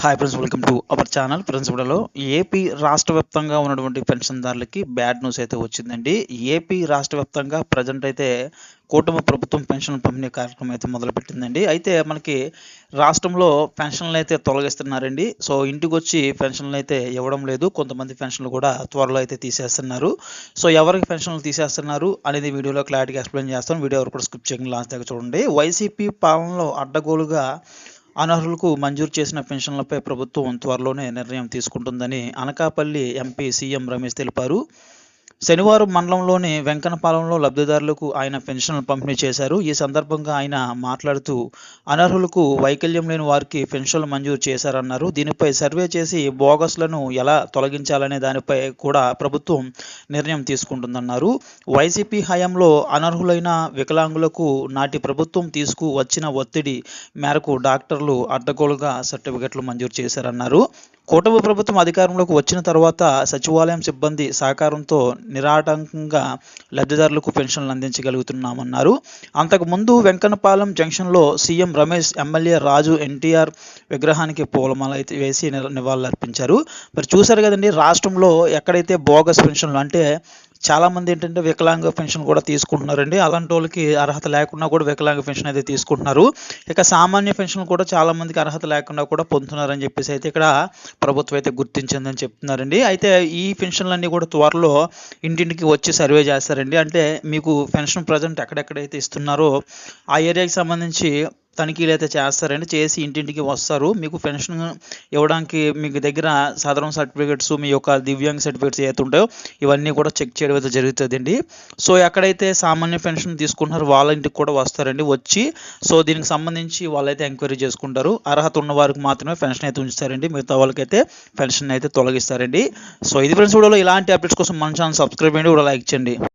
Hi friends welcome to our channel friends ఇప్పుడలో AP రాష్ట్ర వ్యాప్తంగా ఉన్నటువంటి పెన్షన్దారులకి బ్యాడ్ న్యూస్ అయితే వచ్చిందండి. ఏపీ రాష్ట్ర వ్యాప్తంగా ప్రజెంట్ అయితే కూటమి ప్రభుత్వం పెన్షన్ పంపిణీ కార్యక్రమం అయితే మొదలుపెట్టిందండి. అయితే మనకి రాష్ట్రంలో పెన్షన్లు అయితే తొలగిస్తున్నారండి. సో ఇంటికి వచ్చి పెన్షన్లు అయితే ఇవ్వడం లేదు. కొంతమంది పెన్షన్లు కూడా త్వరలో అయితే తీసేస్తున్నారు. సో ఎవరికి పెన్షన్లు తీసేస్తున్నారు అనేది వీడియోలో క్లారిటీగా ఎక్స్ప్లెయిన్ చేస్తాం వీడియో ఎవరు కూడా స్కిప్ చేయకుండా లాస్ట్ దగ్గర చూడండి. వైసీపీ పాలనలో అడ్డగోలుగా అనర్హులకు మంజూరు చేసిన పెన్షన్లపై ప్రభుత్వం త్వరలోనే నిర్ణయం తీసుకుంటుందని అనకాపల్లి ఎంపీ సీఎం రమేష్ తెలిపారు. శనివారం మండలంలోని వెంకనపాలెంలో లబ్ధిదారులకు ఆయన పెన్షన్లు పంపిణీ చేశారు. ఈ సందర్భంగా ఆయన మాట్లాడుతూ అనర్హులకు వైకల్యం లేని వారికి పెన్షన్లు మంజూరు చేశారన్నారు. దీనిపై సర్వే చేసి బోగస్లను ఎలా తొలగించాలనే దానిపై కూడా ప్రభుత్వం నిర్ణయం తీసుకుంటుందన్నారు. వైసీపీ హయాంలో అనర్హులైన వికలాంగులకు నాటి ప్రభుత్వం తీసుకువచ్చిన ఒత్తిడి మేరకు డాక్టర్లు అడ్డగోలుగా సర్టిఫికెట్లు మంజూరు చేశారన్నారు. కూటమి ప్రభుత్వం అధికారంలోకి వచ్చిన తర్వాత సచివాలయం సిబ్బంది సహకారంతో నిరాటంకంగా లబ్ధిదారులకు పెన్షన్లు అందించగలుగుతున్నామన్నారు. అంతకుముందు వెంకన్నపాలెం జంక్షన్లో సీఎం రమేష్ ఎమ్మెల్యే రాజు ఎన్టీఆర్ విగ్రహానికి పూలమాల అయితే వేసి నివాళులర్పించారు. మరి చూశారు కదండి రాష్ట్రంలో ఎక్కడైతే బోగస్ పెన్షన్లు అంటే చాలామంది ఏంటంటే వికలాంగ పెన్షన్ కూడా తీసుకుంటున్నారండి. అలాంటి వాళ్ళకి అర్హత లేకుండా కూడా వికలాంగ పెన్షన్ అయితే తీసుకుంటున్నారు. ఇక సామాన్య పెన్షన్ కూడా చాలామందికి అర్హత లేకుండా కూడా పొందుతున్నారని చెప్పేసి అయితే ఇక్కడ ప్రభుత్వం అయితే గుర్తించిందని చెప్తున్నారండి. అయితే ఈ పెన్షన్లన్నీ కూడా త్వరలో ఇంటింటికి వచ్చి సర్వే చేస్తారండి. అంటే మీకు పెన్షన్ ప్రజెంట్ ఎక్కడెక్కడైతే ఇస్తున్నారో ఆ ఏరియాకి సంబంధించి తనిఖీలు అయితే చేస్తారండి. చేసి ఇంటింటికి వస్తారు. మీకు పెన్షన్ ఇవ్వడానికి మీకు దగ్గర సాధారణ సర్టిఫికేట్స్ మీ యొక్క దివ్యాంగ సర్టిఫికేట్స్ ఏవైతే ఉంటాయో ఇవన్నీ కూడా చెక్ చేయడం అయితే జరుగుతుందండి. సో ఎక్కడైతే సామాన్య పెన్షన్ తీసుకుంటున్నారో వాళ్ళ ఇంటికి కూడా వస్తారండి. వచ్చి సో దీనికి సంబంధించి వాళ్ళైతే ఎంక్వైరీ చేసుకుంటారు. అర్హత ఉన్న వారికి మాత్రమే పెన్షన్ అయితే ఉంచుతారండి. మిగతా వాళ్ళకైతే పెన్షన్ అయితే తొలగిస్తారండి. సో ఇది ఫ్రెండ్స్ వీడియోలో ఇలాంటి అప్డేట్స్ కోసం మన ఛానల్ సబ్స్క్రైబ్ చేయండి. కూడా లైక్ చేయండి.